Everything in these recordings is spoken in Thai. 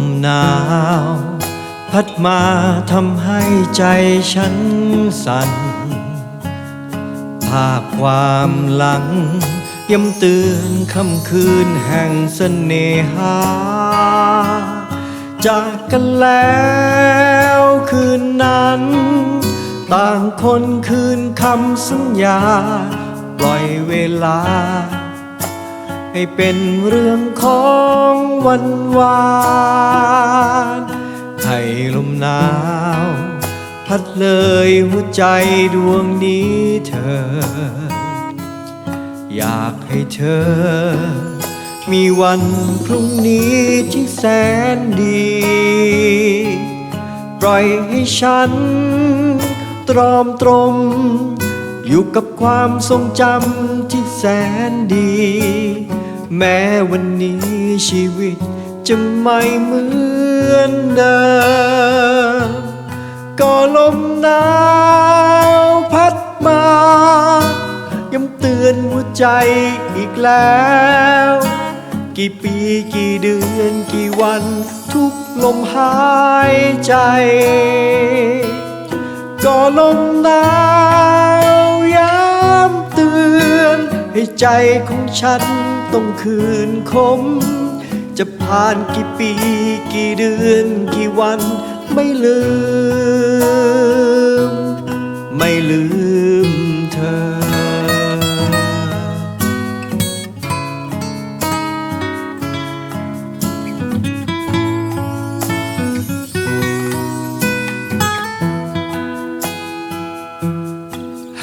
มหนาว พัดมาทำให้ใจฉันสั่น ภาพความหลังย้ำเตือนค่ำคืนแห่งเสน่หา จากกันแล้วคืนนั้น ต่างคนคืนคำสัญญา ปล่อยเวลา ให้เป็นเรื่องของ วันวานให้ลมหนาว พัดเลยหัวใจดวงนี้เธอ อยากให้เธอ มีวันพรุ่งนี้ที่แสนดี ปล่อยให้ฉัน ตรอมตรม อยู่กับความทรงจำที่แสนดี แม้วันนี้ชีวิตจะไม่เหมือนเดิมก็ลมหนาวพัดมา ย้ำเตือนหัวใจอีกแล้ว กี่ปีกี่เดือนกี่วันทุกลมหายใจ ก็ลมหนาว ให้ใจของฉันต้องคืนคม จะผ่านกี่ปีกี่เดือนกี่วันไม่ลืม ไม่ลืมเธอ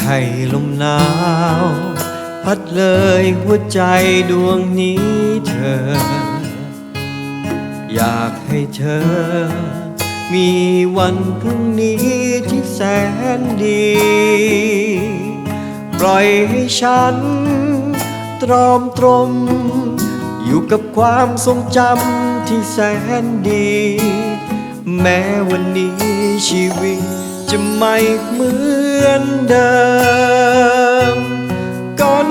ให้ลมหนาว พัดเลยหัวใจดวงนี้เธอ อยากให้เธอ มีวันพรุ่งนี้ที่แสนดี ปล่อยให้ฉัน ตรอมตรม อยู่กับความทรงจำที่แสนดี แม้วันนี้ชีวิตจะไม่เหมือนเดิม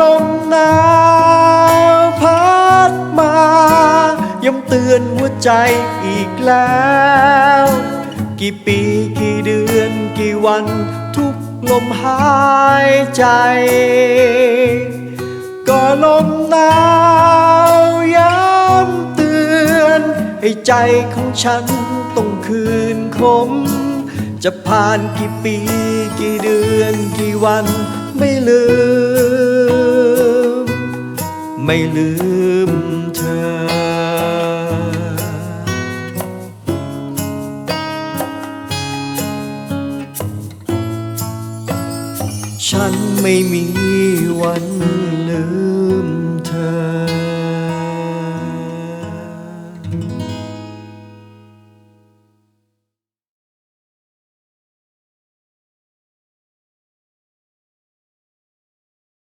ลมหนาวพัดมา ย้ำเตือนหัวใจอีกแล้ว กี่ปีกี่เดือนกี่วันทุกลมหายใจ ก็ลมหนาวย้ำเตือน ให้ใจของฉันต้องคืนคม จะผ่านกี่ปีกี่เดือนกี่วันไม่ลืม ไม่ลืมเธอฉันไม่มีวัน